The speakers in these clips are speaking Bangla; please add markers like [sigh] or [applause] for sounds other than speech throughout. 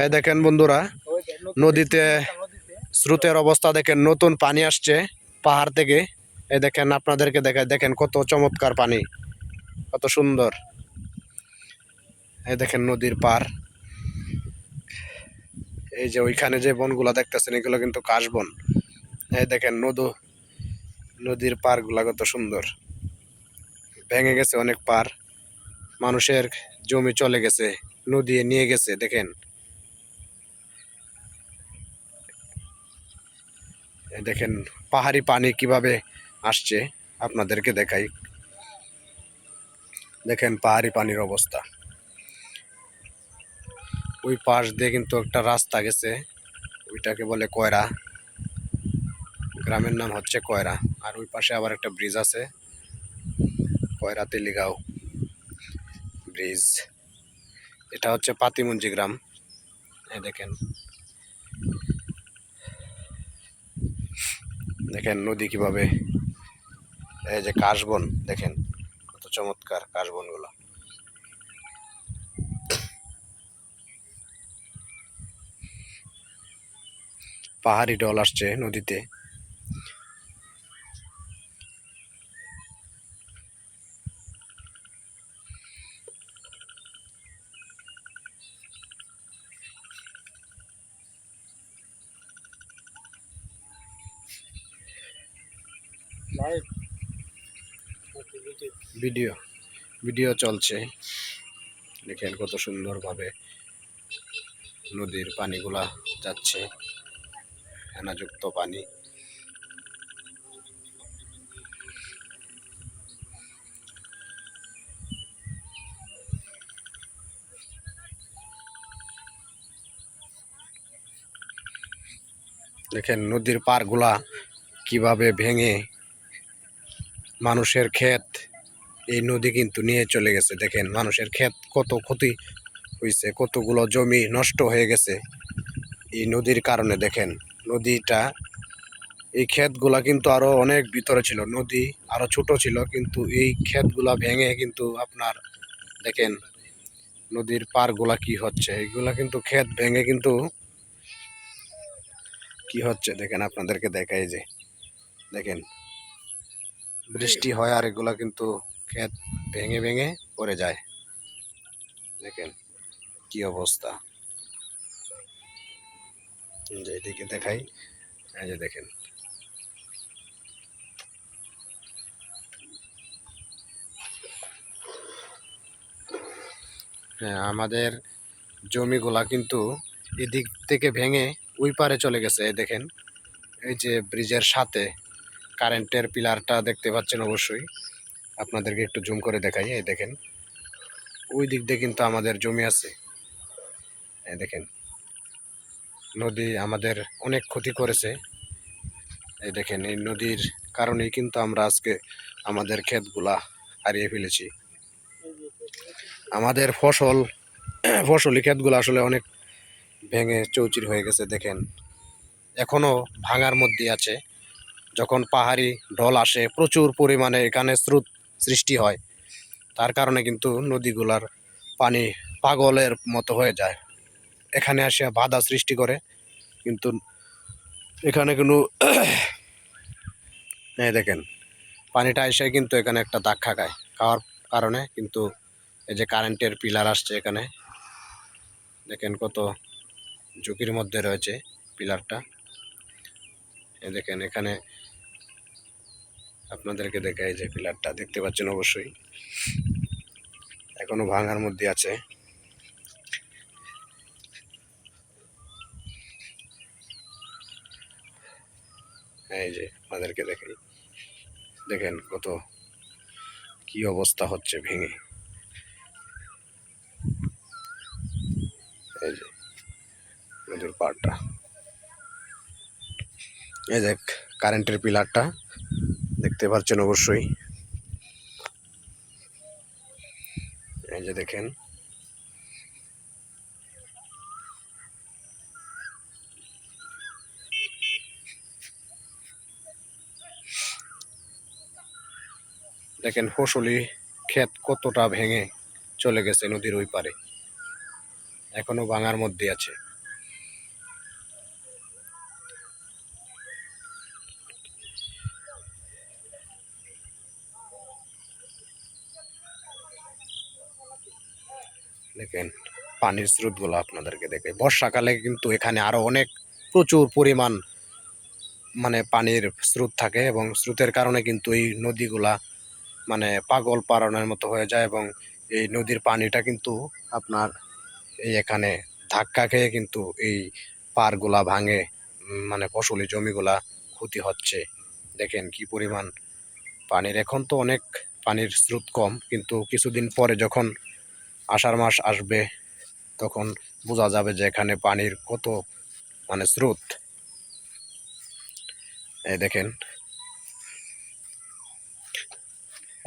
এই দেখেন বন্ধুরা, নদীতে স্রোতের অবস্থা দেখেন, নতুন পানি আসছে পাহাড় থেকে। এই দেখেন আপনাদেরকে দেখায় দেখেন কত চমৎকার পানি, কত সুন্দর। এই দেখেন নদীর পার। এই যে ওইখানে যে বনগুলা দেখতেছেন, এগুলো কিন্তু কাশবন। এই দেখেন নদু, নদীর পারগুলা কত সুন্দর। ভেঙে গেছে অনেক পার। মানুষের জমি চলে গেছে। নদী নিয়ে গেছে, দেখেন। দেখেন, পাহাড়ি পানি কীভাবে আসছে, আপনাদেরকে দেখাই। দেখেন পাহাড়ি পানির অবস্থা। ওই পাশ দিয়ে কিন্তু একটা রাস্তা গেছে, ওইটাকে বলে কয়রা। গ্রামের নাম হচ্ছে কয়রা, আর ওই পাশে আবার একটা ব্রিজ আছে কয়রা তেলিগাঁও ব্রিজ। এটা হচ্ছে পাতিমঞ্জি গ্রাম। দেখেন। দেখেন নদী কীভাবে, এই যে কাশবন, দেখেন কত চমৎকার কাশবনগুলো। পাহাড়ি ডল আসছে নদীতে। ভিডিও ভিডিও চলছে। দেখেন কত সুন্দরভাবে নদীর পানিগুলা যাচ্ছে হেনাযুক্ত পানি। দেখেন নদীর পারগুলা কীভাবে ভেঙে মানুষের ক্ষেত, এই নদী কিন্তু নিয়ে চলে গেছে। দেখেন, মানুষের ক্ষেত কত ক্ষতি হয়েছে কতগুলো জমি নষ্ট হয়ে গেছে। এই নদীর কারণে দেখেন, নদীটা, এই ক্ষেতগুলা কিন্তু আরও অনেক ভিতরে ছিল। নদী আরও ছোট ছিল, কিন্তু এই ক্ষেতগুলা ভেঙে কিন্তু আপনার, দেখেন, নদীর পারগুলা কি হচ্ছে? এগুলা কিন্তু ক্ষেত ভেঙে কিন্তু কি হচ্ছে? দেখেন, আপনাদেরকে দেখাই যে, দেখেন বৃষ্টি হয় আর এগুলা কিন্তু ক্ষেত ভেঙে ভেঙে পড়ে যায়। দেখেন কি অবস্থা। যে এদিকে দেখাই, এই যে দেখেন। হ্যাঁ আমাদের জমিগুলা কিন্তু এদিক থেকে ভেঙে ওই পারে চলে গেছে দেখেন। এই যে ব্রিজের সাথে কারেন্টের পিলারটা দেখতে পাচ্ছেন অবশ্যই। আপনাদেরকে একটু জুম করে দেখাই, এই দেখেন। ওই দিক দিয়ে কিন্তু আমাদের জমি আছে। এই দেখেন। নদী আমাদের অনেক ক্ষতি করেছে। এই দেখেন, এই নদীর কারণেই কিন্তু আমরা আজকে আমাদের ক্ষেতগুলা হারিয়ে ফেলেছি। আমাদের ফসল, ফসলি ক্ষেতগুলো আসলে অনেক ভেঙে চৌচির হয়ে গেছে, দেখেন। এখনও ভাঙার মধ্যে আছে। যখন পাহাড়ি ঢল আসে, প্রচুর পরিমাণে এখানে স্রোত সৃষ্টি হয়। তার কারণে কিন্তু নদীগুলার পানি পাগলের মতো হয়ে যায়। এখানে আসে বাধা সৃষ্টি করে। কিন্তু এখানে কোনো [coughs] এই দেখেন, পানিটা এসে কিন্তু এখানে একটা দাগ খায়। খাওয়ার কারণে কিন্তু এই যে কারেন্টের পিলার আসছে এখানে। দেখেন কত ঝুঁকির মধ্যে রয়েছে পিলারটা। দেখেন এখানে আপনাদেরকে দেখাই যে পিলারটা দেখতে পাচ্ছেন অবশ্যই। এখনও ভাঙার মধ্যে আছে। এই যে আপনাদেরকে দেখাই। দেখেন কত, কি অবস্থা হচ্ছে ভেঙে। এই যে নদীর পাড়টা। এই দেখ কারেন্টের পিলারটা। দেখতে পাচ্ছেন অবশ্যই। এই যে দেখেন। দেখেন ফসলি ক্ষেত কতটা ভেঙে চলে গেছে নদীর ওই পারে। এখনও ভাঙার মধ্যে আছে। দেখেন, পানির স্রোতগুলো আপনাদেরকে দেখে। বর্ষাকালে কিন্তু এখানে আরও অনেক প্রচুর পরিমাণ মানে পানির স্রোত থাকে এবং স্রোতের কারণে কিন্তু এই নদীগুলা মানে পাগল পারানোর মতো হয়ে যায় এবং এই নদীর পানিটা কিন্তু আপনার এই এখানে ধাক্কা খেয়ে কিন্তু এই পারগুলা ভাঙে মানে ফসলি জমিগুলা ক্ষতি হচ্ছে। দেখেন কি পরিমাণ পানির। এখন তো অনেক পানির স্রোত কম, কিন্তু কিছুদিন পরে যখন আষাঢ় মাস আসবে, তখন বোঝা যাবে যে এখানে পানির কত মানে স্রোত। এই দেখেন।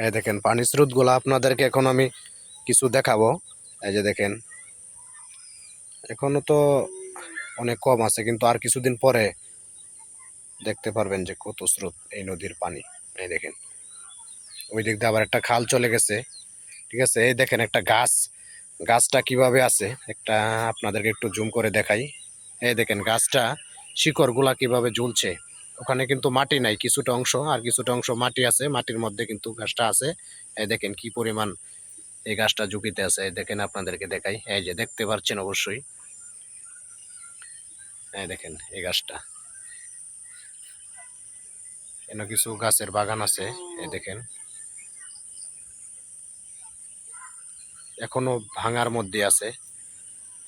এই দেখেন, পানির স্রোতগুলো আপনাদেরকে এখন আমি কিছু দেখাবো। এই যে দেখেন এখনও তো অনেক কম আছে, কিন্তু আর কিছুদিন পরে দেখতে পারবেন যে কত স্রোত এই নদীর পানি। এই দেখেন, ওই দিক দিয়ে আবার একটা খাল চলে গেছে, ঠিক আছে? এই দেখেন একটা গাছ গাছটা কীভাবে আছে? একটা আপনাদেরকে একটু জুম করে দেখাই। এই দেখেন, গাছটা শিকড়গুলা কীভাবে ঝুলছে? ওখানে কিন্তু মাটি নাই, কিছুটা অংশ, আর কিছুটা অংশ মাটি আছে, মাটির মধ্যে কিন্তু গাছটা আছে। এই দেখেন কি পরিমাণ এই গাছটা ঝুঁকিতে আছে। এই দেখেন আপনাদেরকে দেখাই। এই যে দেখতে পাচ্ছেন অবশ্যই। এই দেখেন এই গাছটা। এখানে কিছু গাছের বাগান আছে, এই দেখেন। এখনও ভাঙার মধ্যে আছে।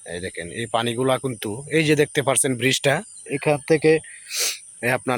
এই দেখেন, এই পানিগুলা কিন্তু, এই যে দেখতে পাচ্ছেন ব্রিজটা, এখান থেকে আপনার